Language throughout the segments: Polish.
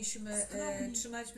powinniśmy e, Skromnie. trzymać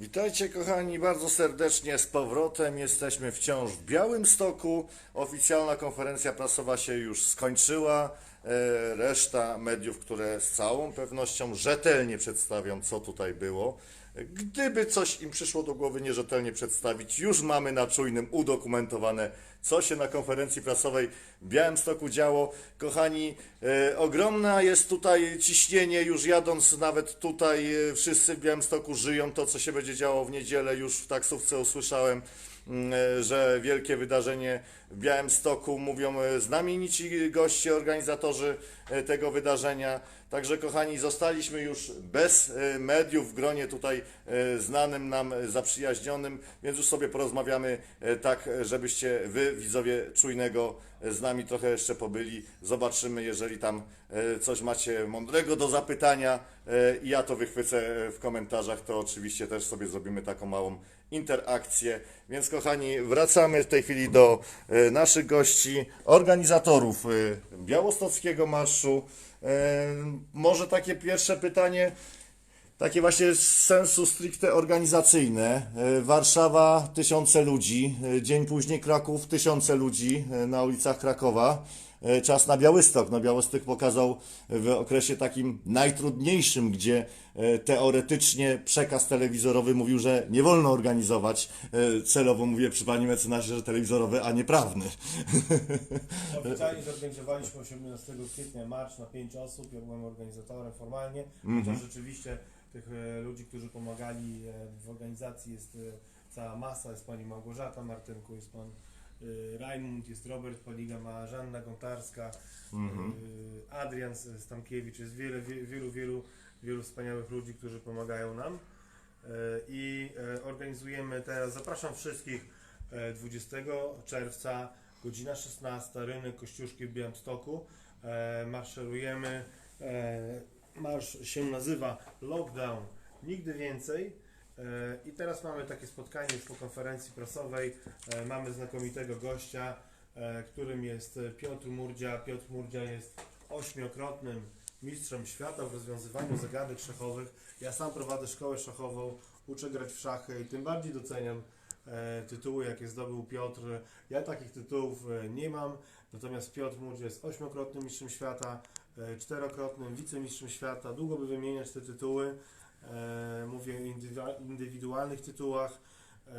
Witajcie kochani bardzo serdecznie z powrotem. Jesteśmy wciąż w Białymstoku. Oficjalna konferencja prasowa się już skończyła. E, Reszta mediów, które z całą pewnością rzetelnie przedstawią, co tutaj było. Gdyby coś im przyszło do głowy nierzetelnie przedstawić, już mamy na czujnym udokumentowane, co się na konferencji prasowej w Białymstoku działo. Kochani, e, ogromna jest tutaj ciśnienie, już jadąc nawet tutaj, e, wszyscy w Białymstoku żyją to, co się będzie działo w niedzielę. Już w taksówce usłyszałem, mm, e, że wielkie wydarzenie w Białymstoku mówią znamienici goście, organizatorzy tego wydarzenia. Także kochani, zostaliśmy już bez mediów w gronie tutaj znanym nam, zaprzyjaźnionym, więc już sobie porozmawiamy tak, żebyście wy, widzowie czujnego, z nami trochę jeszcze pobyli. Zobaczymy, jeżeli tam e, coś macie mądrego do zapytania e, i ja to wychwycę e, w komentarzach, to oczywiście też sobie zrobimy taką małą interakcję. Więc kochani, wracamy w tej chwili do naszych gości, organizatorów Białostockiego Marszu. Może takie pierwsze pytanie, takie właśnie z sensu stricte organizacyjne. E, Warszawa, tysiące ludzi, e, dzień później Kraków, tysiące ludzi e, na ulicach Krakowa. Czas na Białystok. No Białystok pokazał w okresie takim najtrudniejszym, gdzie teoretycznie przekaz telewizorowy mówił, że nie wolno organizować. Celowo mówię przy pani mecenasie, że telewizorowy, a nie prawny. Oficjalnie zorganizowaliśmy 18 kwietnia marsz na 5 osób. Ja byłem organizatorem formalnie, Mhm. chociaż rzeczywiście tych e, ludzi, którzy pomagali e, w organizacji jest e, cała masa. Jest pani Małgorzata Martynku, jest pan Rajmund, jest Robert Paliga, ma Żanna Gontarska, Mhm. Adrian Stamkiewicz, jest wiele, wie, wielu, wielu, wielu wspaniałych ludzi, którzy pomagają nam. I organizujemy teraz, zapraszam wszystkich e, 20 czerwca, godzina 16, rynek Kościuszki w Białymstoku. Maszerujemy. Marsz się nazywa Lockdown Nigdy Więcej. E, I teraz mamy takie spotkanie po konferencji prasowej. E, Mamy znakomitego gościa, e, którym jest Piotr Murdzia. Piotr Murdzia jest ośmiokrotnym mistrzem świata w rozwiązywaniu zagadek szachowych. Ja sam prowadzę szkołę szachową, uczę grać w szachy i tym bardziej doceniam tytuły, jakie zdobył Piotr. Ja takich tytułów nie mam, natomiast Piotr Murdzia jest ośmiokrotnym mistrzem świata, czterokrotnym wicemistrzem świata. Długo by wymieniać te tytuły. E, mówię o indywidua- indywidualnych tytułach. E,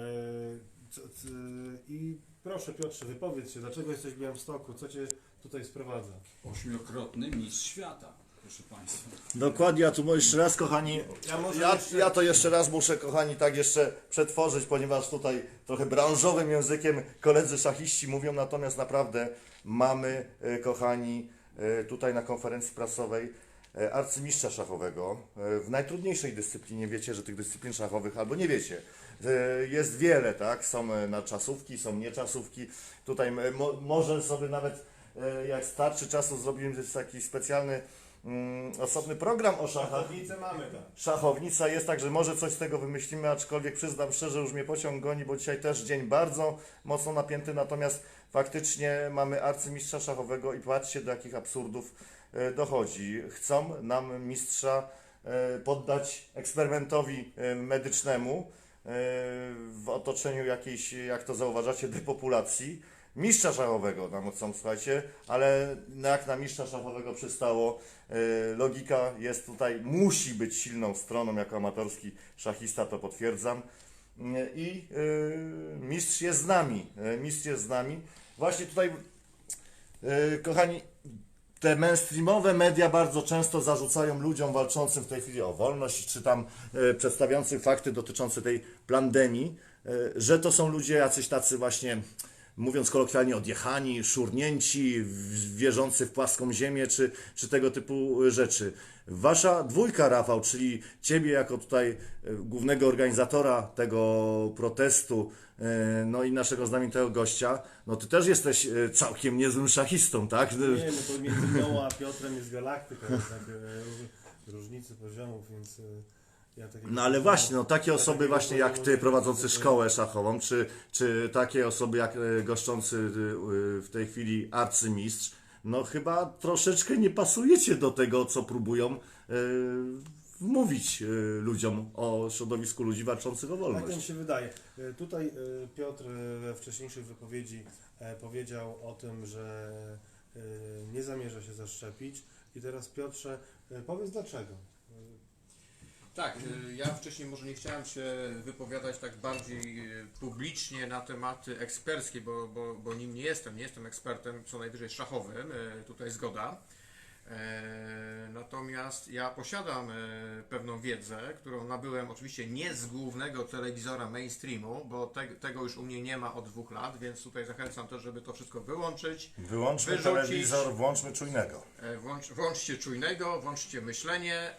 I proszę Piotrze, wypowiedz się, dlaczego jesteś w Białymstoku, co Cię tutaj sprowadza? Ośmiokrotny mistrz świata, proszę Państwa. Dokładnie, a tu jeszcze raz, kochani, Ja ja, jeszcze- ja to jeszcze raz muszę, kochani, tak jeszcze przetworzyć, ponieważ tutaj trochę branżowym językiem koledzy szachiści mówią, natomiast naprawdę mamy, e, kochani, e, tutaj na konferencji prasowej e, arcymistrza szachowego e, w najtrudniejszej dyscyplinie. Wiecie, że tych dyscyplin szachowych, albo nie wiecie, e, jest wiele, tak? Są e, na czasówki, są nieczasówki. Tutaj e, mo, może sobie nawet, e, jak starczy czasu, zrobimy taki specjalny mm, osobny program o szachach. Szachownicę mamy tam. Szachownica jest, także może coś z tego wymyślimy, aczkolwiek przyznam szczerze, już mnie pociąg goni, bo dzisiaj też dzień bardzo mocno napięty, natomiast faktycznie mamy arcymistrza szachowego i patrzcie do jakich absurdów e, dochodzi. Chcą nam mistrza e, poddać eksperymentowi e, medycznemu e, w otoczeniu jakiejś, jak to zauważacie, depopulacji. Mistrza szachowego nam chcą, słuchajcie, ale jak na mistrza szachowego przystało, e, logika jest tutaj, musi być silną stroną, jako amatorski szachista to potwierdzam. E, I e, mistrz jest z nami, mistrz jest z nami. Właśnie tutaj, kochani, te mainstreamowe media bardzo często zarzucają ludziom walczącym w tej chwili o wolność, czy tam przedstawiającym fakty dotyczące tej pandemii, że to są ludzie jacyś tacy właśnie mówiąc kolokwialnie, odjechani, szurnięci, wierzący w płaską ziemię, czy, czy tego typu rzeczy. Wasza dwójka, Rafał, czyli ciebie jako tutaj e, głównego organizatora tego protestu, e, no i naszego znamienitego gościa, no ty też jesteś e, całkiem niezłym szachistą, tak? Nie, no to między mną a Piotrem jest galaktyka, tak, różnicy poziomów, więc. No ale właśnie, no takie osoby właśnie jak ty prowadzący szkołę szachową, czy, czy takie osoby jak e, goszczący e, w tej chwili arcymistrz, no chyba troszeczkę nie pasujecie do tego, co próbują e, wmówić e, ludziom o środowisku ludzi walczących o Tak mi wolność. się wydaje. E, Tutaj e, Piotr e, we wcześniejszej wypowiedzi e, powiedział o tym, że e, nie zamierza się zaszczepić. I teraz Piotrze, e, powiedz dlaczego. Tak, y, ja wcześniej może nie chciałem się wypowiadać tak bardziej y, publicznie na tematy eksperckie, bo, bo, bo nim nie jestem. Nie jestem ekspertem, co najwyżej szachowym, y, tutaj zgoda. E, Natomiast ja posiadam e, pewną wiedzę, którą nabyłem oczywiście nie z głównego telewizora mainstreamu, bo te, tego już u mnie nie ma od dwóch lat, więc tutaj zachęcam też, żeby to wszystko wyłączyć. Wyłączmy Wyrzucić. telewizor, włączmy czujnego. E, Włącz, włączcie czujnego, włączcie myślenie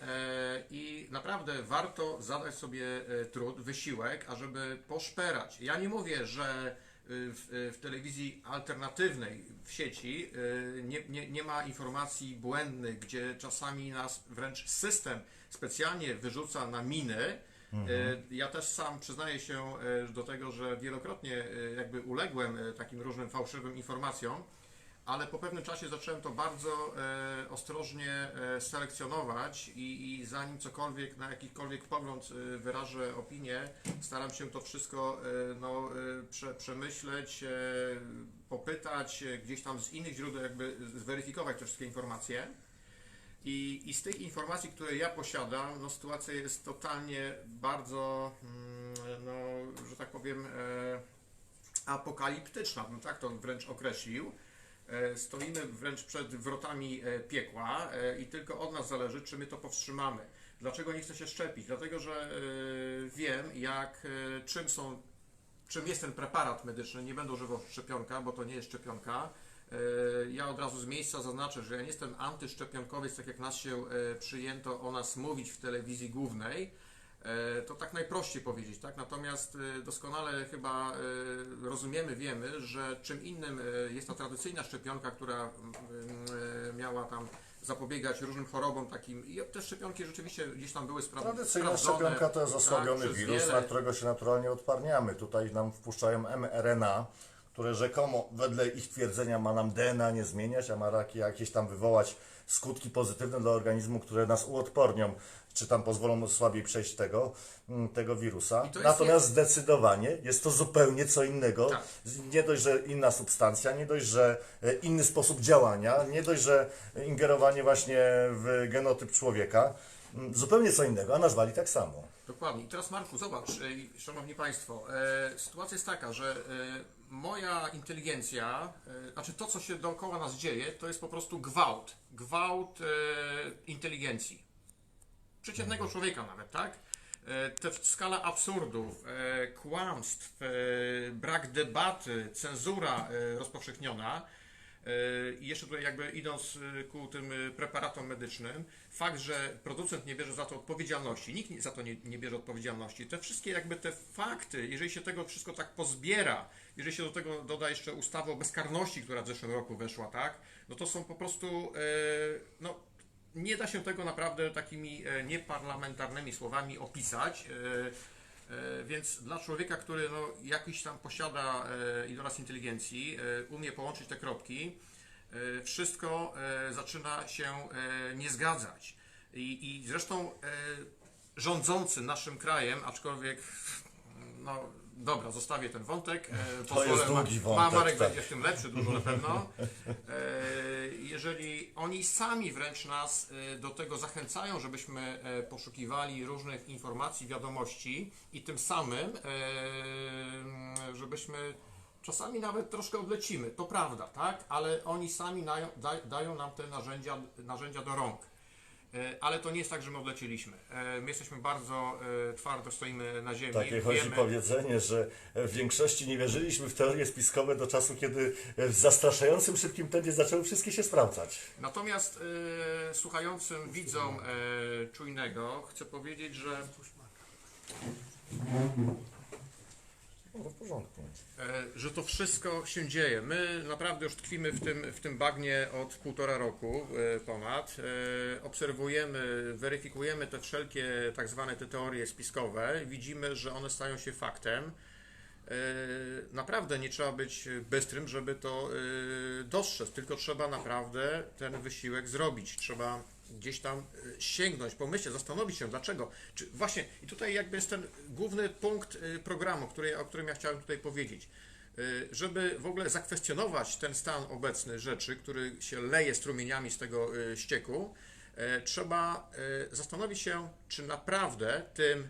i naprawdę warto zadać sobie trud, wysiłek, ażeby poszperać. Ja nie mówię, że w, w telewizji alternatywnej w sieci y, nie, nie, nie ma informacji błędnych, gdzie czasami nas wręcz system specjalnie wyrzuca na miny. E, Ja też sam przyznaję się do tego, że wielokrotnie jakby uległem takim różnym fałszywym informacjom ale po pewnym czasie zacząłem to bardzo e, ostrożnie e, selekcjonować i, i zanim cokolwiek, na jakikolwiek pogląd e, wyrażę opinię, staram się to wszystko e, no, e, prze, przemyśleć, e, popytać, e, gdzieś tam z innych źródeł jakby zweryfikować te wszystkie informacje. I, I z tych informacji, które ja posiadam, no sytuacja jest totalnie bardzo, mm, no, że tak powiem, e, apokaliptyczna, bym tak to wręcz określił. E, Stoimy wręcz przed wrotami e, piekła e, i tylko od nas zależy, czy my to powstrzymamy. Dlaczego nie chcę się szczepić? Dlatego, że wiem, jak, czym są, czym jest ten preparat medyczny. Nie będę używał szczepionka, bo to nie jest szczepionka. Ja od razu z miejsca zaznaczę, że ja nie jestem antyszczepionkowiec, tak jak nas się przyjęto o nas mówić w telewizji głównej. E, To tak najprościej powiedzieć, tak? Natomiast e, doskonale chyba e, rozumiemy, wiemy, że czym innym jest ta tradycyjna szczepionka, która miała tam zapobiegać różnym chorobom takim. I te szczepionki rzeczywiście gdzieś tam były spra- Tradycyjna sprawdzone. szczepionka to jest tak, osłabiony przez wirus, wiele- na którego się naturalnie odparniamy. Tutaj nam wpuszczają mRNA, które rzekomo wedle ich twierdzenia ma nam DNA nie zmieniać, a ma raki jakieś tam wywołać skutki pozytywne dla organizmu, które nas uodpornią, czy tam pozwolą słabiej przejść tego, mm, tego wirusa. Natomiast zdecydowanie jest to zupełnie co innego. Tak. Nie dość, że inna substancja, nie dość, że e, inny sposób działania, nie dość, że ingerowanie właśnie w genotyp człowieka. Mm, Zupełnie co innego, a nazwali tak samo. Dokładnie. I teraz Marku, zobacz, e, Szanowni Państwo, e, sytuacja jest taka, że e, moja inteligencja, e, znaczy to, co się dookoła nas dzieje, to jest po prostu gwałt. Gwałt e, inteligencji. Przeciętnego człowieka nawet, tak? E, Te skala absurdów, e, kłamstw, e, brak debaty, cenzura e, rozpowszechniona, i jeszcze tutaj jakby idąc e, ku tym e, preparatom medycznym, fakt, że producent nie bierze za to odpowiedzialności, nikt za to nie, nie bierze odpowiedzialności, te wszystkie jakby te fakty, jeżeli się tego wszystko tak pozbiera, jeżeli się do tego doda jeszcze ustawę o bezkarności, która w zeszłym roku weszła, tak, no to są po prostu, e, no nie da się tego naprawdę takimi e, nieparlamentarnymi słowami opisać. E, Więc dla człowieka, który no, jakiś tam posiada e, iloraz inteligencji, e, umie połączyć te kropki, wszystko zaczyna się nie zgadzać. I, i zresztą rządzący naszym krajem, aczkolwiek no dobra, zostawię ten wątek. e, To jest długi Ma- wątek, Marek tak. będzie w tym lepszy dużo na pewno. E, Jeżeli oni sami wręcz nas e, do tego zachęcają, żebyśmy poszukiwali różnych informacji, wiadomości i tym samym, żebyśmy czasami nawet troszkę odlecimy, to prawda, tak? Ale oni sami dają, da, dają nam te narzędzia, narzędzia do rąk. E, Ale to nie jest tak, że my odlecieliśmy. E, My jesteśmy bardzo e, twardo, stoimy na ziemi. Takie chodzi wiemy- powiedzenie, że w większości nie wierzyliśmy w teorie spiskowe do czasu, kiedy w zastraszającym szybkim tempie zaczęły wszystkie się sprawdzać. Natomiast e, słuchającym widzom e, czujnego chcę powiedzieć, że No, w porządku. E, że to wszystko się dzieje. My naprawdę już tkwimy w tym, w tym bagnie od półtora roku e, ponad. E, Obserwujemy, weryfikujemy te wszelkie tak zwane te teorie spiskowe. Widzimy, że one stają się faktem. E, Naprawdę nie trzeba być bystrym, żeby to e, dostrzec, tylko trzeba naprawdę ten wysiłek zrobić. Trzeba gdzieś tam e, sięgnąć, pomyśleć, zastanowić się dlaczego. Czy właśnie, i tutaj jakby jest ten główny punkt e, programu, który, o którym ja chciałem tutaj powiedzieć. E, Żeby w ogóle zakwestionować ten stan obecny rzeczy, który się leje strumieniami z tego ścieku, trzeba zastanowić się, czy naprawdę tym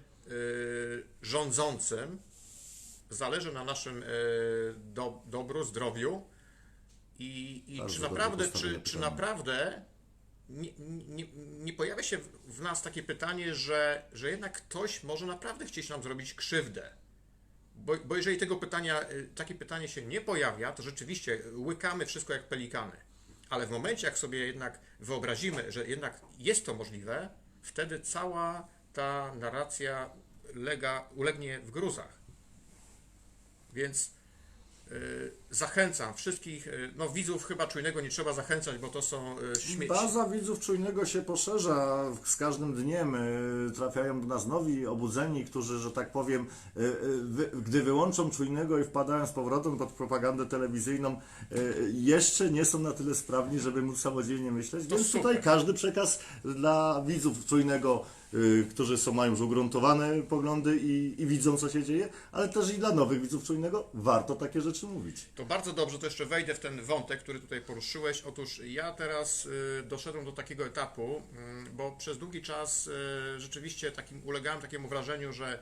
rządzącym zależy na naszym do, dobru, zdrowiu i, i czy naprawdę, czy, czy naprawdę nie, nie, nie pojawia się w- nas takie pytanie, że, że jednak ktoś może naprawdę chcieć nam zrobić krzywdę. Bo, bo jeżeli tego pytania, y, takie pytanie się nie pojawia, to rzeczywiście łykamy wszystko jak pelikany. Ale w momencie, jak sobie jednak wyobrazimy, że jednak jest to możliwe, wtedy cała ta narracja lega, ulegnie w gruzach. Więc zachęcam wszystkich, y, no widzów chyba czujnego nie trzeba zachęcać, bo to są y, śmieci. Baza widzów czujnego się poszerza z każdym dniem. y, Trafiają do nas nowi, obudzeni, którzy, że tak powiem, y, y, gdy wyłączą czujnego i wpadają z powrotem pod propagandę telewizyjną, y, jeszcze nie są na tyle sprawni, żeby móc samodzielnie myśleć. To Więc super. tutaj każdy przekaz dla widzów czujnego, y, którzy są, mają już ugruntowane poglądy i, i widzą, co się dzieje, ale też i dla nowych widzów czujnego warto takie rzeczy mówić. To bardzo dobrze, to jeszcze wejdę w ten wątek, który tutaj poruszyłeś. Otóż ja teraz y, doszedłem do takiego etapu, y, bo przez długi czas y, rzeczywiście takim, ulegałem takiemu wrażeniu, że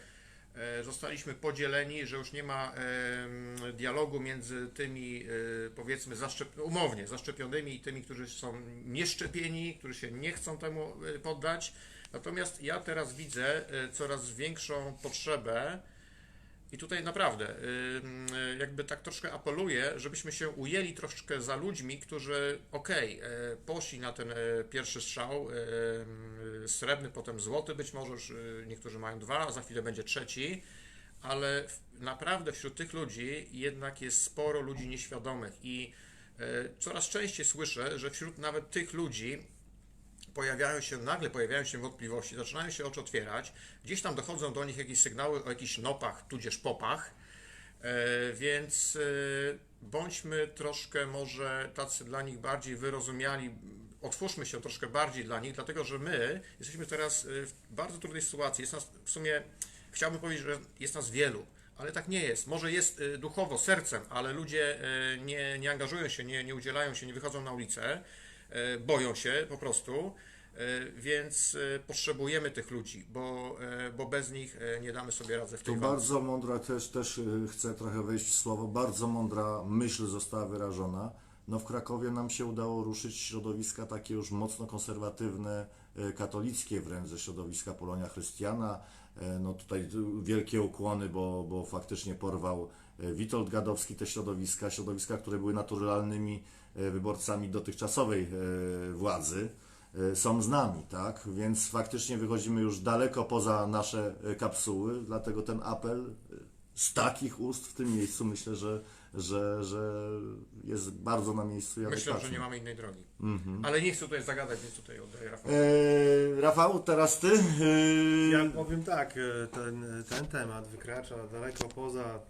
zostaliśmy podzieleni, że już nie ma dialogu między tymi, y, powiedzmy, zaszczep- umownie zaszczepionymi i tymi, którzy są nieszczepieni, którzy się nie chcą temu y, poddać. Natomiast ja teraz widzę y, coraz większą potrzebę i tutaj naprawdę, ym, y, jakby tak troszkę apeluję, żebyśmy się ujęli troszkę za ludźmi, którzy, okej, e, poszli na ten e, pierwszy strzał, e, srebrny, potem złoty być może, już niektórzy mają dwa, za chwilę będzie trzeci, ale naprawdę wśród tych ludzi jednak jest sporo ludzi nieświadomych i e, coraz częściej słyszę, że wśród nawet tych ludzi pojawiają się, nagle pojawiają się wątpliwości, zaczynają się oczy otwierać, gdzieś tam dochodzą do nich jakieś sygnały o jakichś nopach, tudzież popach, e, więc e, bądźmy troszkę może tacy dla nich bardziej wyrozumiali, otwórzmy się troszkę bardziej dla nich, dlatego że my jesteśmy teraz e, w bardzo trudnej sytuacji. Jest nas w sumie, chciałbym powiedzieć, że jest nas wielu, ale tak nie jest. Może jest duchowo, sercem, ale ludzie nie, nie angażują się, nie, nie udzielają się, nie wychodzą na ulicę, boją się po prostu. E, Więc e, potrzebujemy tych ludzi, bo, e, bo bez nich e, nie damy sobie rady w tej Tu walce. bardzo mądra, też, też chcę trochę wejść w słowo, bardzo mądra myśl została wyrażona. No w Krakowie nam się udało ruszyć środowiska takie już mocno konserwatywne, katolickie wręcz ze środowiska Polonia Chrystiana. E, No tutaj tu wielkie ukłony, bo, bo faktycznie porwał e, Witold Gadowski te środowiska, środowiska, które były naturalnymi e, wyborcami dotychczasowej e, władzy e, są z nami, tak? Więc faktycznie wychodzimy już daleko poza nasze e, kapsuły, dlatego ten apel e, z takich ust w tym miejscu myślę, że, że, że jest bardzo na miejscu i Myślę, że nie mamy innej drogi. Mhm. Ale nie chcę tutaj zagadać, więc tutaj oddaję Rafał. E, Rafał, teraz ty. E, Ja powiem tak, e, ten, ten temat wykracza daleko poza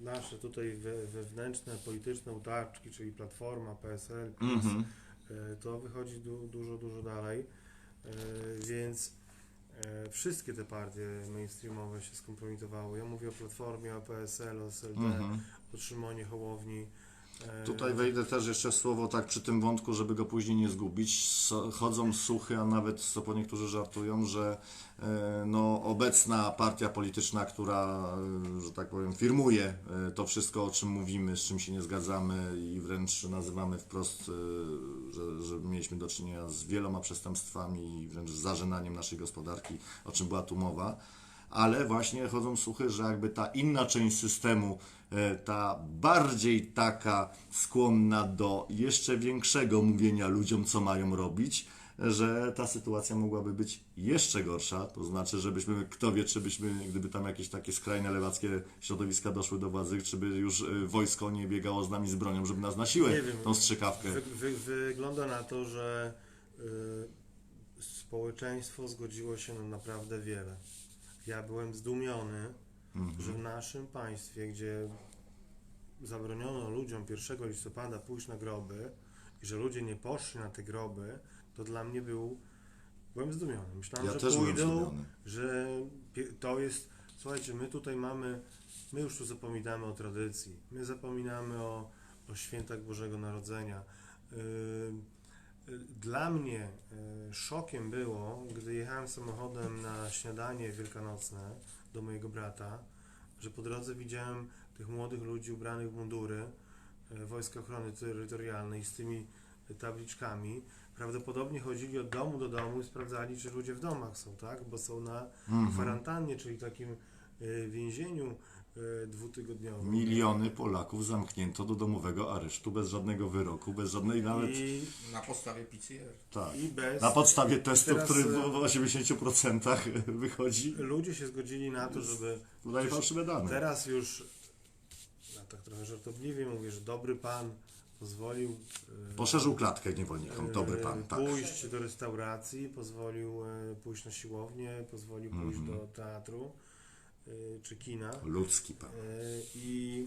nasze tutaj we, wewnętrzne polityczne utarczki, czyli Platforma, PSL, PiS. Mhm. E, To wychodzi du, dużo, dużo dalej, E, więc e, wszystkie te partie mainstreamowe się skompromitowały. Ja mówię o Platformie, o PSL, o SLD, Mhm. o Szymonie Hołowni. Tutaj wejdę też jeszcze słowo tak przy tym wątku, żeby go później nie zgubić. Chodzą słuchy, a nawet co po niektórzy żartują, że e, no, obecna partia polityczna, która, e, że tak powiem, firmuje e, to wszystko, o czym mówimy, z czym się nie zgadzamy i wręcz nazywamy wprost, że, że mieliśmy do czynienia z wieloma przestępstwami i wręcz z zażenaniem naszej gospodarki, o czym była tu mowa ale właśnie chodzą słuchy, że jakby ta inna część systemu, e, ta bardziej taka skłonna do jeszcze większego mówienia ludziom, co mają robić, że ta sytuacja mogłaby być jeszcze gorsza, to znaczy, żebyśmy, kto wie, czy byśmy, gdyby tam jakieś takie skrajne lewackie środowiska doszły do władzy, czy by już e, wojsko nie biegało z nami z bronią, żeby nas na siłę Nie wiem. tą strzykawkę. Wy, wy, wygląda na to, że y, społeczeństwo zgodziło się na naprawdę wiele. Ja byłem zdumiony, że w naszym państwie, gdzie zabroniono ludziom 1 listopada pójść na groby i że ludzie nie poszli na te groby, to dla mnie był. Byłem zdumiony. Myślałem, Ja że pójdą, że to jest. Słuchajcie, my tutaj mamy. My już tu zapominamy o tradycji. My zapominamy o, o świętach Bożego Narodzenia. Yy, Dla mnie yy, szokiem było, gdy jechałem samochodem na śniadanie wielkanocne do mojego brata, że po drodze widziałem tych młodych ludzi ubranych w mundury yy, Wojska Ochrony Terytorialnej z tymi tabliczkami. Prawdopodobnie chodzili od domu do domu i sprawdzali, czy ludzie w domach są, tak? Bo są na Mhm. kwarantannie, czyli takim więzieniu yy, dwutygodniowym. Miliony Polaków zamknięto do domowego aresztu bez żadnego wyroku, bez żadnej nawet. I, Na podstawie PCR. Tak. i bez. Na podstawie testu, teraz, który e, w 80% wychodzi, Ludzie się zgodzili na to, żeby. podaje fałszywe dane. Teraz już. Ja tak trochę żartobliwie mówię, że dobry pan pozwolił. e, Poszerzył klatkę niewolnikom, e, dobry pan, tak. Pójść do restauracji, pozwolił e, pójść na siłownię, pozwolił pójść Mhm. do teatru e, czy kina. Ludzki pan. E, I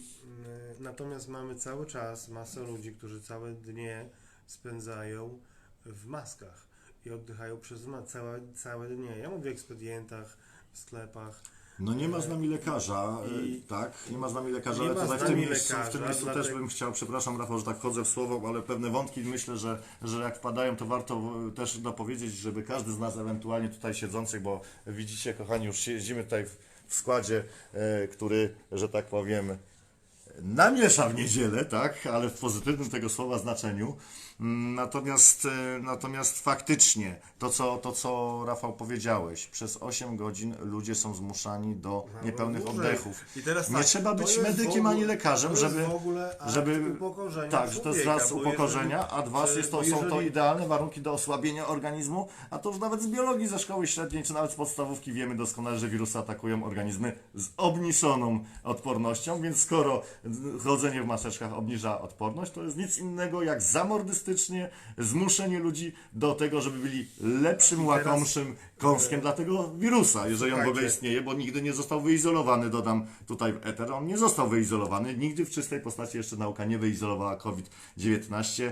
e, natomiast mamy cały czas masę ludzi, którzy całe dnie spędzają w maskach i oddychają przez ma- całe, całe dnie. Ja mówię o ekspedientach, w sklepach. No nie ma z nami lekarza, I- tak, nie ma z nami lekarza, ale tutaj w tym miejscu, w tym lekarza, miejscu też bym chciał, przepraszam Rafał, że tak wchodzę w słowo, ale pewne wątki myślę, że, że jak wpadają, to warto też dopowiedzieć, żeby każdy z nas ewentualnie tutaj siedzących, bo widzicie kochani, już siedzimy tutaj w, w składzie, e, który, że tak powiem, namiesza w niedzielę, tak, ale w pozytywnym tego słowa znaczeniu. Natomiast, e, natomiast faktycznie to co, to, co Rafał powiedziałeś, przez 8 godzin ludzie są zmuszani do niepełnych Dłużej. oddechów. I teraz Nie tak, trzeba być medykiem ogóle- ani lekarzem, żeby, żeby tak, że to jest raz upokorzenia, a dwa jeżeli- jest to, bo są to jeżeli- idealne warunki do osłabienia organizmu, a to już nawet z biologii ze szkoły średniej, czy nawet z podstawówki wiemy doskonale, że wirusy atakują organizmy z obniżoną odpornością, więc skoro chodzenie w maseczkach obniża odporność, to jest nic innego jak zamordystycznie zmuszenie ludzi do tego, żeby byli lepszym, łakomszym kąskiem dla tego wirusa, jeżeli on w ogóle istnieje, bo nigdy nie został wyizolowany, dodam tutaj w eter, on nie został wyizolowany, nigdy w czystej postaci jeszcze nauka nie wyizolowała COVID-19.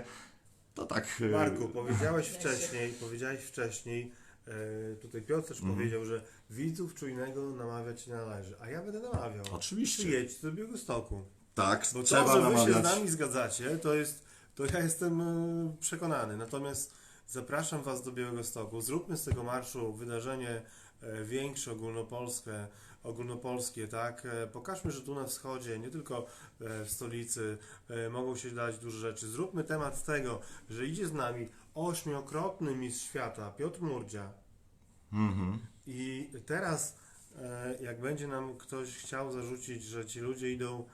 To tak... e, Marku, powiedziałeś wcześniej, powiedziałeś wcześniej, e, tutaj Piotr też Mhm. powiedział, że widzów czujnego namawiać nie należy, a ja będę namawiał. Oczywiście. Przyjedź do Białegostoku. Tak, Bo trzeba to, że wy się namawiać. z nami zgadzacie, to jest, to ja jestem e, przekonany. Natomiast zapraszam Was do Białegostoku. Zróbmy z tego marszu wydarzenie e, większe, ogólnopolskie, ogólnopolskie, tak? E, Pokażmy, że tu na wschodzie, nie tylko w stolicy, mogą się dać duże rzeczy. Zróbmy temat z tego, że idzie z nami ośmiokrotny mistrz świata, Piotr Murdzia. Mhm. I teraz, jak będzie nam ktoś chciał zarzucić, że ci ludzie idą,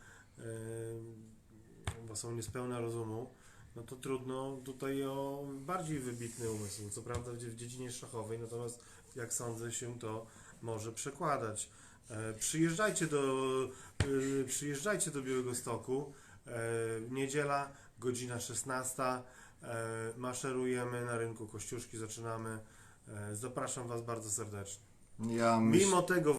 bo są niespełna rozumu, no to trudno tutaj o bardziej wybitny umysł. Co prawda w, dziedzinie szachowej, natomiast jak sądzę się to może przekładać. E, przyjeżdżajcie do, e, przyjeżdżajcie do Białego Stoku. E, niedziela, godzina 16. E, maszerujemy na rynku Kościuszki, zaczynamy. E, Zapraszam Was bardzo serdecznie. Ja myślę... Mimo tego